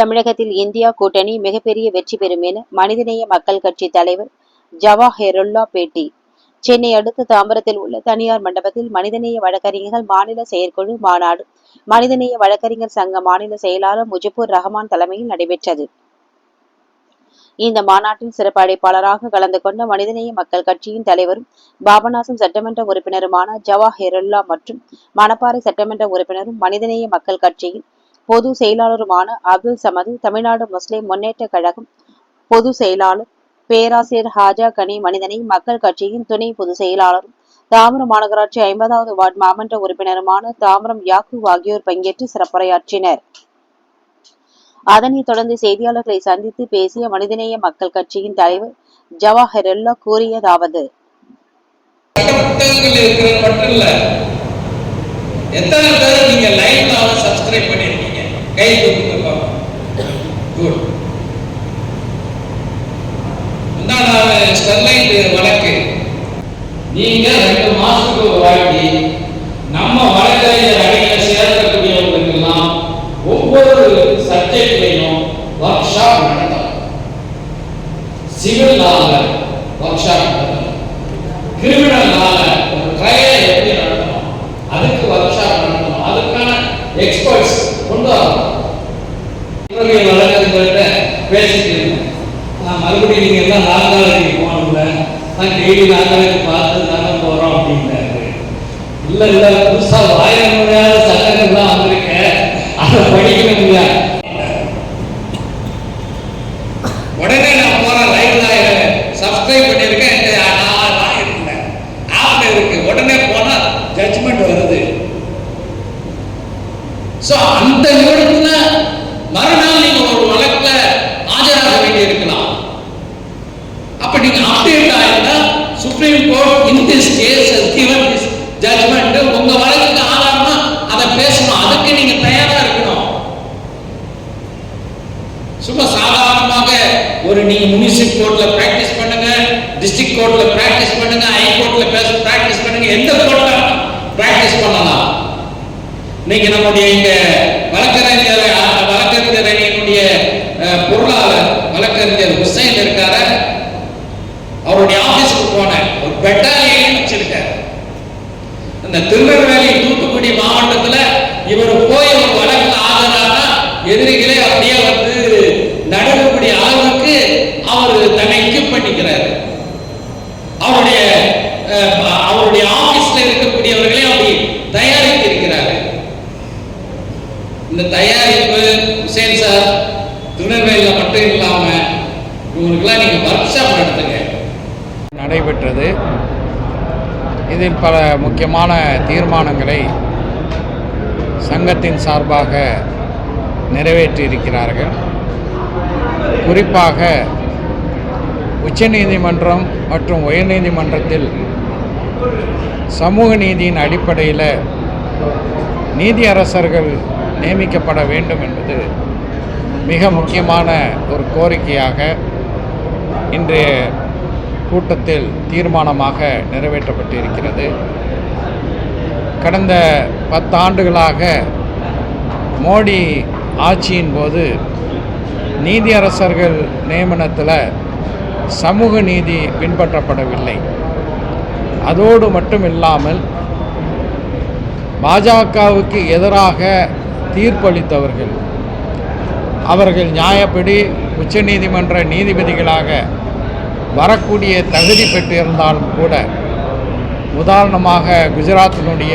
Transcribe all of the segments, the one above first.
தமிழகத்தில் இந்தியா கூட்டணி மிகப்பெரிய வெற்றி பெறும் என மனிதநேய மக்கள் கட்சி தலைவர் ஜவாஹிருல்லா பேட்டி. சென்னை அடுத்த தாம்பரத்தில் உள்ள தனியார் மண்டபத்தில் மனிதநேய வழக்கறிஞர்கள் மாநில செயற்குழு மாநாடு. மனிதநேய வழக்கறிஞர் சங்க மாநில செயலாளர் முஜிபுர் ரஹமான் தலைமையில் நடைபெற்றது. இந்த மாநாட்டில் சிறப்பு அழைப்பாளராக கலந்து கொண்ட மனிதநேய மக்கள் கட்சியின் தலைவரும் பாபநாசம் சட்டமன்ற உறுப்பினருமான ஜவாஹிருல்லா மற்றும் மணப்பாறை சட்டமன்ற உறுப்பினரும் மனிதநேய மக்கள் கட்சியின் பொது செயலாளருமான அப்துல் சமது தமிழ்நாடு முஸ்லிம் முன்னேற்ற கழகம் பொது செயலாளர் பேராசிரியர் ஹாஜா கனி மனிதனை மக்கள் கட்சியின் துணை பொதுச் செயலாளரும் தாமரம் மாநகராட்சி ஐம்பதாவது வார்டு மாமன்ற உறுப்பினருமான தாமரம் யாக்கு ஆகியோர் பங்கேற்று சிறப்புரையாற்றினர். அதனைத் தொடர்ந்து செய்தியாளர்களை சந்தித்து பேசிய மனிதநேய மக்கள் கட்சியின் தலைவர் ஜவாஹிருல்லா கூறியதாவது. எத்தனை பேர் நீங்க லைவ்ல சப்ஸ்கிரைப் பண்ணிருக்கீங்க? கை தூக்குங்க பாப்போம் குட் முந்தானால ஸ்டெர்லைட் வழக்கு. நீங்க ரெண்டு நான் நீங்க போகணும்ல நான் டெய்லி நாற்காலிக்கு பார்த்து தானே போகிறோம் அப்படின்னாரு. இல்லை இல்லை புதுசாக ஆயிரம் முறையாத சட்டங்கள்லாம் வந்திருக்கேன் அதை படி கோர்ட்ல பிராக்டிஸ் பண்ணுங்க டிஸ்ட்ரிக்ட் கோர்ட்ல பிராக்டிஸ் பண்ணுங்க ஹை கோர்ட்ல பேச பிராக்டிஸ் பண்ணுங்க எந்த கோர்ட்ல பிராக்டிஸ் பண்ணலாம். இன்னைக்கு நம்முடைய இந்த வழக்கறிஞர் வழக்கறிஞர் அணியினுடைய பொருளாளர் வழக்கறிஞர் ஹுசைன் இருக்கார அவருடைய ஆபீஸ்க்கு போனேன். ஒரு பெட்டாலியன் வச்சிருக்காரு. அந்த திரு பல முக்கியமான தீர்மானங்களை சங்கத்தின் சார்பாக நிறைவேற்றியிருக்கிறார்கள். குறிப்பாக உச்சநீதிமன்றம் மற்றும் உயர்நீதிமன்றத்தில் சமூக நீதியின் அடிப்படையில் நீதியரசர்கள் நியமிக்கப்பட வேண்டும் என்பது மிக முக்கியமான ஒரு கோரிக்கையாக இன்றைய கூட்டத்தில் தீர்மானமாக நிறைவேற்றப்பட்டிருக்கிறது. கடந்த பத்தாண்டுகளாக மோடி ஆட்சியின் போது நீதியரசர்கள் நியமனத்தில் சமூக நீதி பின்பற்றப்படவில்லை. அதோடு மட்டும் இல்லாமல் பாஜகவுக்கு எதிராக தீர்ப்பளித்தவர்கள் அவர்கள் நியாயப்படி உச்சநீதிமன்ற நீதிபதிகளாக வரக்கூடிய தகுதி பெற்றிருந்தாலும் கூட உதாரணமாக குஜராத்தினுடைய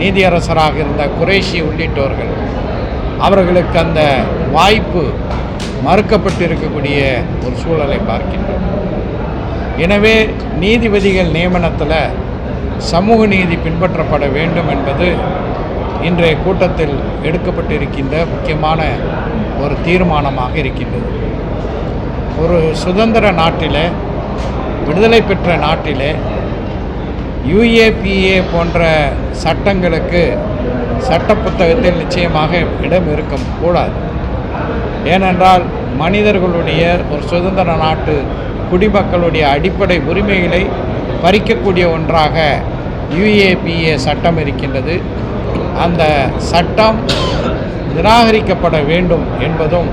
நீதியரசராக இருந்த குரேஷி உள்ளிட்டோர்கள் அவர்களுக்கு அந்த வாய்ப்பு மறுக்கப்பட்டிருக்கக்கூடிய ஒரு சூழலை பார்க்கின்றோம். எனவே நீதிபதிகள் நியமனத்தில் சமூக நீதி பின்பற்றப்பட வேண்டும் என்பது இன்றைய கூட்டத்தில் எடுக்கப்பட்டிருக்கின்ற முக்கியமான ஒரு தீர்மானமாக இருக்கின்றது. ஒரு சுதந்திர நாட்டில் விடுதலை பெற்ற நாட்டிலே யுஏபிஏ போன்ற சட்டங்களுக்கு சட்ட புத்தகத்தில் நிச்சயமாக இடம் இருக்க கூடாது. ஏனென்றால் மனிதர்களுடைய ஒரு சுதந்திர நாட்டு குடிமக்களுடைய அடிப்படை உரிமைகளை பறிக்கக்கூடிய ஒன்றாக யுஏபிஏ சட்டம் இருக்கின்றது. அந்த சட்டம் நிராகரிக்கப்பட வேண்டும் என்பதும்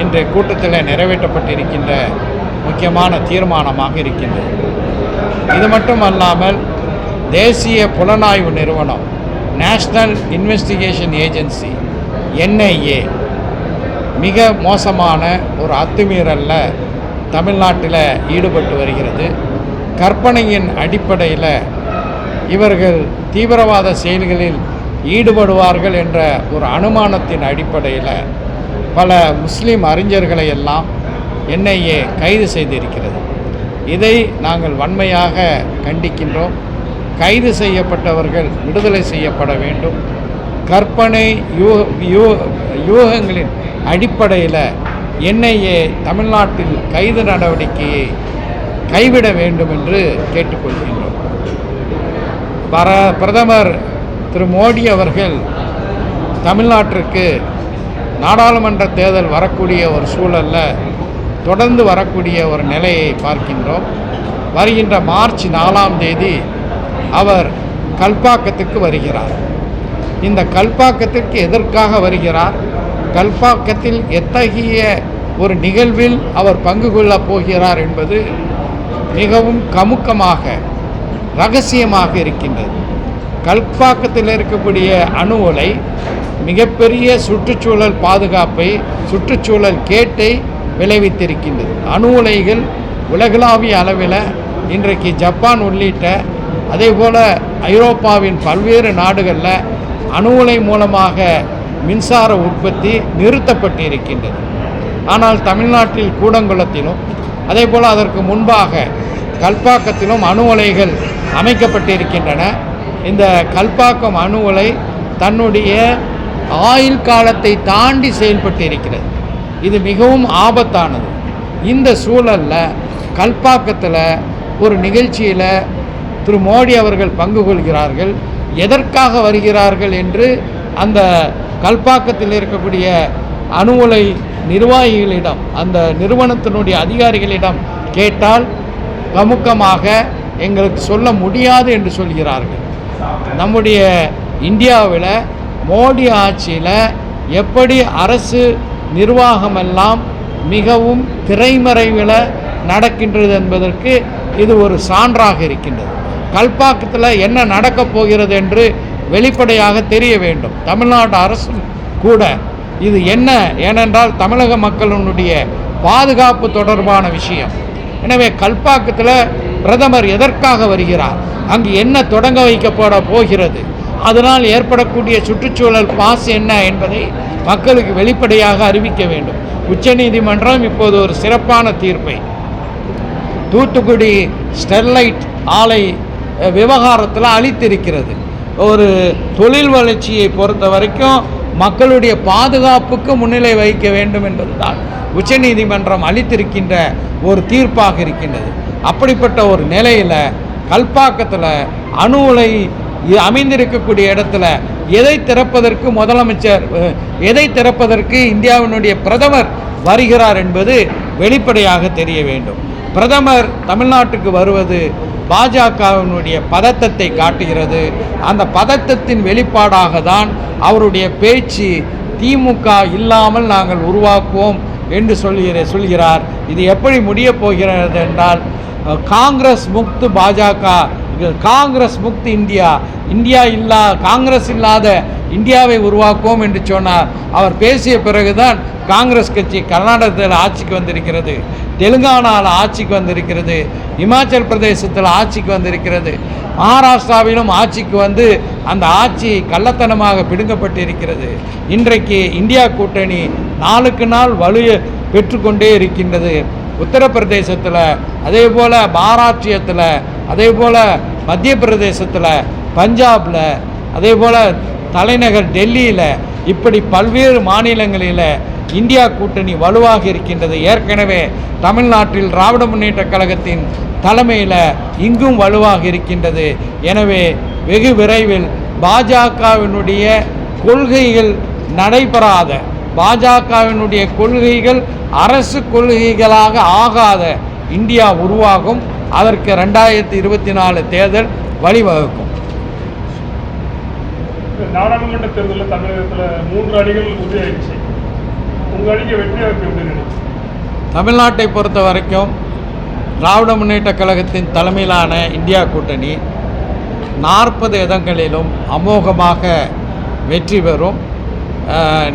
இன்றைய கூட்டத்தில் நிறைவேற்றப்பட்டிருக்கின்ற முக்கியமான தீர்மானமாக இருக்கின்றது. இது மட்டும் அல்லாமல் தேசிய புலனாய்வு நிறுவனம் நேஷ்னல் இன்வெஸ்டிகேஷன் ஏஜென்சி என்ஐஏ மிக மோசமான ஒரு அத்துமீறலில் தமிழ்நாட்டில் ஈடுபட்டு வருகிறது. கற்பனையின் அடிப்படையில் இவர்கள் தீவிரவாத செயல்களில் ஈடுபடுவார்கள் என்ற ஒரு அனுமானத்தின் அடிப்படையில் பல முஸ்லீம் அறிஞர்களை எல்லாம் என்ஐஏ கைது செய்திருக்கிறது. இதை நாங்கள் வன்மையாக கண்டிக்கின்றோம். கைது செய்யப்பட்டவர்கள் விடுதலை செய்யப்பட வேண்டும். கற்பனை யூ யூ யூகங்களின் அடிப்படையில் என்ஐஏ தமிழ்நாட்டில் கைது நடவடிக்கையை கைவிட வேண்டும் என்று கேட்டுக்கொள்கின்றோம். பர பிரதமர் திரு மோடி அவர்கள் தமிழ்நாட்டிற்கு நாடாளுமன்ற தேர்தல் வரக்கூடிய ஒரு சூழலில் தொடர்ந்து வரக்கூடிய ஒரு நிலையை பார்க்கின்றோம். வருகின்ற மார்ச் நாலாம் தேதி அவர் கல்பாக்கத்துக்கு வருகிறார். இந்த கல்பாக்கத்திற்கு எதற்காக வருகிறார்? கல்பாக்கத்தில் எத்தகைய ஒரு நிகழ்வில் அவர் பங்கு கொள்ளப் போகிறார் என்பது மிகவும் கமுக்கமாக ரகசியமாக இருக்கின்றது. கல்பாக்கத்தில் இருக்கக்கூடிய அணு உலை மிகப்பெரிய சுற்றுச்சூழல் பாதுகாப்பை சுற்றுச்சூழல் கேட்டை விளைவித்திருக்கின்றது. அணு உலைகள் உலகளாவிய அளவில் இன்றைக்கு ஜப்பான் உள்ளிட்ட அதே போல் ஐரோப்பாவின் பல்வேறு நாடுகளில் அணு உலை மூலமாக மின்சார உற்பத்தி நிறுத்தப்பட்டு இருக்கின்றது ஆனால் தமிழ்நாட்டில் கூடங்குளத்திலும் அதே போல் அதற்கு முன்பாக கல்பாக்கத்திலும் அணு உலைகள் அமைக்கப்பட்டிருக்கின்றன. இந்த கல்பாக்கம் அணு உலை தன்னுடைய ஆயுள் காலத்தை தாண்டி செயல்பட்டு இருக்கிறது. இது மிகவும் ஆபத்தானது. இந்த சூழலில் கல்பாக்கத்தில் ஒரு நிகழ்ச்சியில் திரு மோடி அவர்கள் பங்கு கொள்கிறார்கள் எதற்காக வருகிறார்கள் என்று அந்த கல்பாக்கத்தில் இருக்கக்கூடிய அணு உலை நிர்வாகிகளிடம் அந்த நிறுவனத்தினுடைய அதிகாரிகளிடம் கேட்டால் கமுக்கமாக எங்களுக்கு சொல்ல முடியாது என்று சொல்கிறார்கள். நம்முடைய இந்தியாவில் மோடி ஆட்சியில் எப்படி அரசு நிர்வாகமெல்லாம் மிகவும் திரைமறைவில் நடக்கின்றது என்பதற்கு இது ஒரு சான்றாக இருக்கின்றது. கல்பாக்கத்தில் என்ன நடக்கப் போகிறது என்று வெளிப்படையாக தெரிய வேண்டும். தமிழ்நாடு அரசும் கூட இது என்ன ஏனென்றால் தமிழக மக்களினுடைய பாதுகாப்பு தொடர்பான விஷயம். எனவே கல்பாக்கத்தில் பிரதமர் எதற்காக வருகிறார்? அங்கு என்ன தொடங்க வைக்கப்பட போகிறது? அதனால் ஏற்படக்கூடிய சுற்றுச்சூழல் பாஸ் என்ன என்பதை மக்களுக்கு வெளிப்படையாக அறிவிக்க வேண்டும். உச்சநீதிமன்றம் இப்போது ஒரு சிறப்பான தீர்ப்பை. தூத்துக்குடி ஸ்டெர்லைட் ஆலை விவகாரத்தில் அளித்திருக்கிறது. ஒரு தொழில் வளர்ச்சியை பொறுத்த வரைக்கும் மக்களுடைய பாதுகாப்புக்கு முன்னிலை வைக்க வேண்டும் என்பதுதான் உச்சநீதிமன்றம் அளித்திருக்கின்ற ஒரு தீர்ப்பாக இருக்கின்றது. அப்படிப்பட்ட ஒரு நிலையில் கல்பாக்கத்தில் அணு உலை அமைந்திருக்கக்கூடிய இடத்துல எதை திறப்பதற்கு முதலமைச்சர் எதை திறப்பதற்கு இந்தியாவினுடைய பிரதமர் வருகிறார் என்பது வெளிப்படையாக தெரிய வேண்டும். பிரதமர் தமிழ்நாட்டுக்கு வருவது பாஜகவினுடைய பதத்தத்தை காட்டுகிறது. அந்த பதத்தத்தின் வெளிப்பாடாக தான் அவருடைய பேச்சு திமுக இல்லாமல் நாங்கள் உருவாக்குவோம் என்று சொல்கிற சொல்கிறார். இது எப்படி முடியப் போகிறது என்றால் காங்கிரஸ் முக்து பாஜக. காங்கிரஸ் முக்து இந்தியா. இந்தியா இல்லா காங்கிரஸ் இல்லாத இந்தியாவை உருவாக்குவோம் என்று சொன்னார். அவர் பேசிய பிறகுதான் காங்கிரஸ் கட்சி கர்நாடகத்தில் ஆட்சிக்கு வந்திருக்கிறது. தெலுங்கானாவில் ஆட்சிக்கு வந்திருக்கிறது. இமாச்சல் பிரதேசத்தில் ஆட்சிக்கு வந்திருக்கிறது. மகாராஷ்டிராவிலும் ஆட்சிக்கு வந்து அந்த ஆட்சி கள்ளத்தனமாக பிடுங்கப்பட்டிருக்கிறது. இன்றைக்கு இந்தியா கூட்டணி நாளுக்கு நாள் வலு பெற்றுக்கொண்டே இருக்கின்றது. உத்தரப்பிரதேசத்தில் அதே போல் மகாராஷ்டிரத்தில் அதே போல் மத்திய பிரதேசத்தில் பஞ்சாபில் அதே போல் தலைநகர் டெல்லியில் இப்படி பல்வேறு மாநிலங்களில் இந்தியா கூட்டணி வலுவாக இருக்கின்றது. ஏற்கனவே தமிழ்நாட்டில் திராவிட முன்னேற்ற கழகத்தின் தலைமையில் இங்கும் வலுவாக இருக்கின்றது. எனவே வெகு விரைவில் பாஜகவினுடைய கொள்கைகள் நடைபெறாத பாஜகவினுடைய கொள்கைகள் அரசு கொள்கைகளாக ஆகாத இந்தியா உருவாகும். அதற்கு ரெண்டாயிரத்தி இருபத்தி நாலு தேர்தல் வழிவகுக்கும். நாடாளுமன்ற தேர்தலில் தமிழகத்தில் மூன்று அணிகள் உறுதியாயிடுச்சு உங்கள் அணிக்கு வெற்றி தமிழ்நாட்டை பொறுத்த வரைக்கும் திராவிட முன்னேற்ற கழகத்தின் தலைமையிலான இந்தியா கூட்டணி நாற்பது இடங்களிலும் அமோகமாக வெற்றி பெறும்.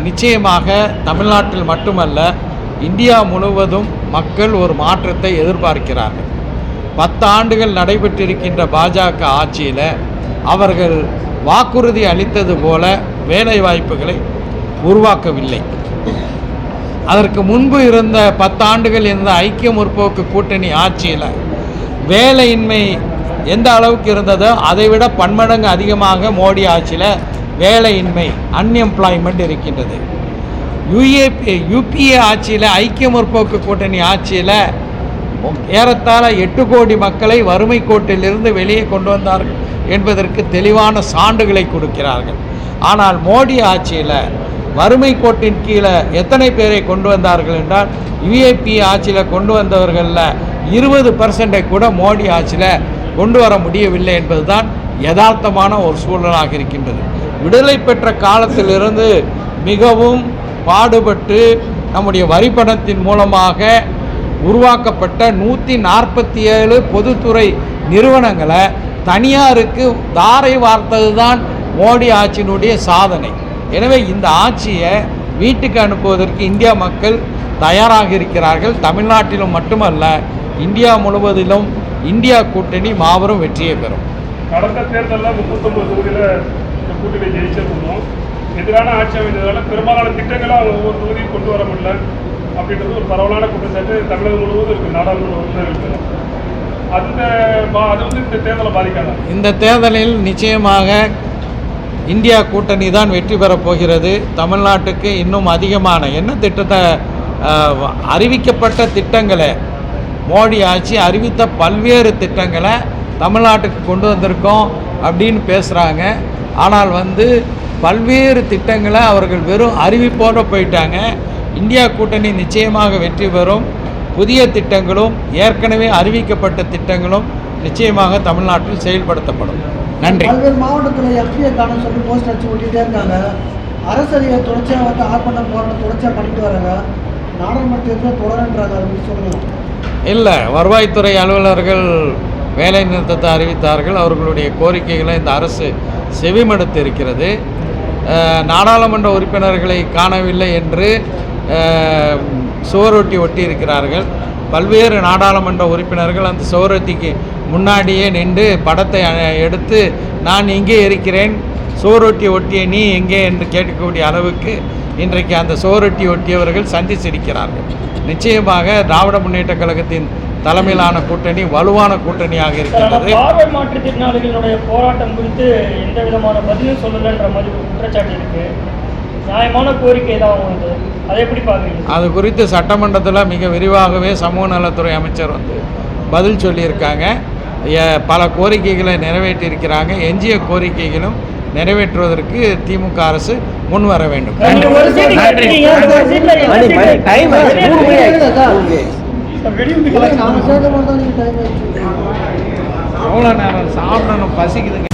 நிச்சயமாக தமிழ்நாட்டில் மட்டுமல்ல இந்தியா முழுவதும் மக்கள் ஒரு மாற்றத்தை எதிர்பார்க்கிறார்கள். பத்து ஆண்டுகள் நடைபெற்றிருக்கின்ற பாஜக ஆட்சியில் அவர்கள் வாக்குறுதி அளித்தது போல வேலை வாய்ப்புகளை உருவாக்கவில்லை. அதற்கு முன்பு இருந்த பத்தாண்டுகள் இருந்த ஐக்கிய முற்போக்கு கூட்டணி ஆட்சியில் வேலையின்மை எந்த அளவுக்கு இருந்ததோ அதை விட பன்மடங்கு அதிகமாக மோடி ஆட்சியில் வேலையின்மை அன்எம்ப்ளாய்மெண்ட் இருக்கின்றது. யுஏபி யூபிஏ ஆட்சியில் ஐக்கிய முற்போக்கு கூட்டணி ஆட்சியில் ஏறத்தாழ எட்டு கோடி மக்களை வறுமை கோட்டிலிருந்து வெளியே கொண்டு வந்தார்கள் என்பதற்கு தெளிவான சான்றுகளை கொடுக்கிறார்கள். ஆனால் மோடி ஆட்சியில் வறுமை கோட்டின் கீழே எத்தனை பேரை கொண்டு வந்தார்கள் என்றால் யுஏபி ஆட்சியில் கொண்டு வந்தவர்களில் இருபது பர்சன்டை கூட மோடி ஆட்சியில் கொண்டு வர முடியவில்லை என்பதுதான் யதார்த்தமான ஒரு சூழலாக இருக்கின்றது. விடுதலை பெற்ற காலத்திலிருந்து மிகவும் பாடுபட்டு நம்முடைய வரிப்பணத்தின் மூலமாக உருவாக்கப்பட்ட நூற்றி நாற்பத்தி ஏழு பொதுத்துறை நிறுவனங்களை தனியாருக்கு தாரை வார்த்தது தான் மோடி ஆட்சியினுடைய சாதனை. எனவே இந்த ஆட்சியை வீட்டுக்கு அனுப்புவதற்கு இந்தியா மக்கள் தயாராக இருக்கிறார்கள். தமிழ்நாட்டிலும் மட்டுமல்ல இந்தியா முழுவதிலும் இந்தியா கூட்டணி மாபெரும் வெற்றியை பெறும். கடந்த தேர்தலில் முப்பத்தொம்பது தொகுதியில் கூட்டணி ஜெயிச்சிருக்கணும் எதிரான ஆட்சி அமைந்ததால் பெரும்பாலான திட்டங்களை அவங்க ஒவ்வொரு தொகுதியும் கொண்டு வர முடியல. அப்படின்றது ஒரு பரவலான குற்றச்சாட்டு தமிழகம் முழுவதும் இருக்குது நாடாளுமன்ற உறுப்பினர்களுக்கு அந்த பா- அது வந்து இந்த தேர்தலை பாதிக்காதா? இந்த தேர்தலில் நிச்சயமாக இந்தியா கூட்டணி தான் வெற்றி பெறப் போகிறது. தமிழ்நாட்டுக்கு இன்னும் அதிகமான என்ன திட்டத்தை அறிவிக்கப்பட்ட திட்டங்களை மோடி ஆட்சி அறிவித்த பல்வேறு திட்டங்களை தமிழ்நாட்டுக்கு கொண்டு வந்திருக்கோம் அப்படின்னு பேசுகிறாங்க ஆனால் வந்து பல்வேறு திட்டங்களை அவர்கள் வெறும் அறிவிப்போடு போயிட்டாங்க. இந்தியா கூட்டணி நிச்சயமாக வெற்றி பெறும். புதிய திட்டங்களும் ஏற்கனவே அறிவிக்கப்பட்ட திட்டங்களும் நிச்சயமாக தமிழ்நாட்டில் செயல்படுத்தப்படும். நன்றி. பல்வேறு மாவட்டத்தில் எம்பியை காணும் சொல்லி போஸ்ட் அடிச்சு ஓட்டிகிட்டே இருக்காங்க. அரசு அதிகாரி தொடர்ச்சியாக வந்து ஆர்ப்பாட்டம் போராட்டம் தொடர்ச்சியாக பண்ணிட்டு வராங்க. நாடாளுமன்ற தேர்தலில் தொடரன்றாங்க பற்றி சொல்லுங்கள் இல்லை வருவாய்த்துறை அலுவலர்கள் வேலை நிறுத்தத்தை அறிவித்தார்கள். அவர்களுடைய கோரிக்கைகளை இந்த அரசு செவிமடுத்து இருக்கிறது நாடாளுமன்ற உறுப்பினர்களை காணவில்லை என்று சுவரொட்டி ஒட்டி இருக்கிறார்கள் பல்வேறு நாடாளுமன்ற உறுப்பினர்கள் அந்த சுவரொட்டிக்கு முன்னாடியே நின்று படத்தை எடுத்து நான் இங்கே இருக்கிறேன். சுவரொட்டி ஒட்டிய நீ எங்கே? என்று கேட்கக்கூடிய அளவுக்கு இன்றைக்கு அந்த சுவரொட்டி ஒட்டியவர்கள் சந்திச்சிருக்கிறார்கள் நிச்சயமாக திராவிட முன்னேற்ற கழகத்தின் தலைமையிலான கூட்டணி வலுவான கூட்டணியாக இருக்கின்றது பார்வை மாற்றுத்திறனாளிகளுடைய போராட்டம் குறித்து எந்த விதமான பதிலும் சொல்லலைன்ற மாதிரி ஒரு குற்றச்சாட்டு இருக்கு நியாயமான கோரிக்கை தான் அவங்களுக்கு அதை எப்படி பார்க்குறீங்க அது குறித்து சட்டமன்றத்தில் மிக விரிவாகவே சமூக நலத்துறை அமைச்சர் வந்து பதில் சொல்லியிருக்காங்க பல கோரிக்கைகளை நிறைவேற்றியிருக்கிறாங்க எஞ்சிய கோரிக்கைகளும் நிறைவேற்றுவதற்கு திமுக அரசு முன் வர வேண்டும் ஆயிடுச்சு. எவ்வளோ நேரம் சாப்பிடணும் பசிக்குதுங்க.